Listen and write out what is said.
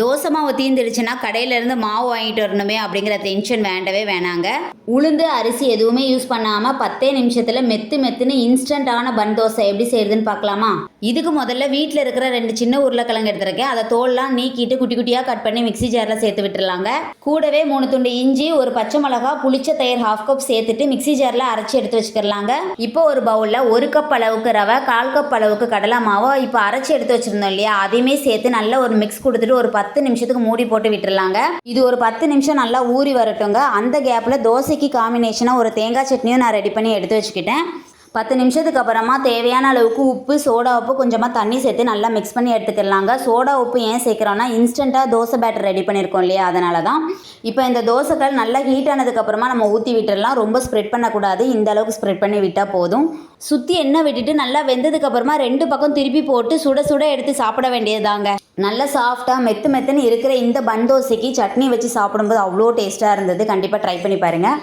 தோசை மாவு தீந்துடுச்சுன்னா கடையிலேருந்து மாவு வாங்கிட்டு வரணுமே அப்படிங்கிற டென்ஷன் வேண்டவே வேணாங்க. உளுந்து அரிசி எதுவுமே யூஸ் பண்ணாமல் பத்தே நிமிஷத்தில் மெத்து மெத்துன்னு இன்ஸ்டண்ட்டான பன் தோசை எப்படி செய்யறதுன்னு பார்க்கலாமா? இதுக்கு முதல்ல வீட்டில் இருக்கிற ரெண்டு சின்ன உருளைக்கிழங்கு எடுத்துருக்கேன். அதை தோல்லாம் நீக்கிட்டு குட்டி குட்டியாக கட் பண்ணி மிக்ஸி ஜாரில் சேர்த்து விட்டுருலாங்க கூடவே மூணு துண்டு இஞ்சி ஒரு பச்சை மிளகா புளிச்ச தயிர் ஹாஃப் கப் சேர்த்துட்டு மிக்ஸி ஜாரில் அரைச்சி எடுத்து வச்சுக்கிறலாங்க. இப்போ ஒரு பவுலில் ஒரு கப் அளவுக்கு ரவை கால் கப் அளவுக்கு கடலை மாவோ இப்போ அரைச்சி எடுத்து வச்சுருந்தோம் இல்லையா? அதையுமே சேர்த்து நல்ல ஒரு மிக்ஸ் கொடுத்துட்டு ஒரு பத்து நிமிஷத்துக்கு மூடி போட்டு விட்டுறலாங்க. இது ஒரு பத்து நிமிஷம் நல்லா ஊறி வரட்டுங்க. அந்த கேப்பில் தோசைக்கு காம்பினேஷனாக ஒரு தேங்காய் சட்னியும் நான் ரெடி பண்ணி எடுத்து வச்சுக்கிட்டேன். பத்து நிமிஷத்துக்கு அப்புறமா தேவையான அளவுக்கு உப்பு சோடா உப்பு கொஞ்சமாக தண்ணி சேர்த்து நல்லா மிக்ஸ் பண்ணி எடுத்துக்கலாங்க. சோடா உப்பு ஏன் சேர்க்குறோன்னா இன்ஸ்டண்ட்டாக தோசை பேட்டர் ரெடி பண்ணியிருக்கோம் இல்லையா? அதனால தான் இப்போ இந்த தோசைகள் நல்லா ஹீட் ஆனதுக்கப்புறமா நம்ம ஊற்றி விட்டுடலாம் ரொம்ப ஸ்ப்ரெட் பண்ணக்கூடாது. இந்த அளவுக்கு ஸ்ப்ரெட் பண்ணி விட்டால் போதும். சுற்றி எண்ணெய் விட்டுட்டு நல்லா வெந்ததுக்கப்புறமா ரெண்டு பக்கம் திருப்பி போட்டு சுட சுட எடுத்து சாப்பிட வேண்டியதுதாங்க. நல்ல சாஃப்டாக மெத்து மெத்துன்னு இருக்கிற இந்த பன் தோசைக்கு சட்னி வச்சு சாப்பிடும்போது அவ்வளோ டேஸ்ட்டாக இருந்தது. கண்டிப்பாக ட்ரை பண்ணி பாருங்கள்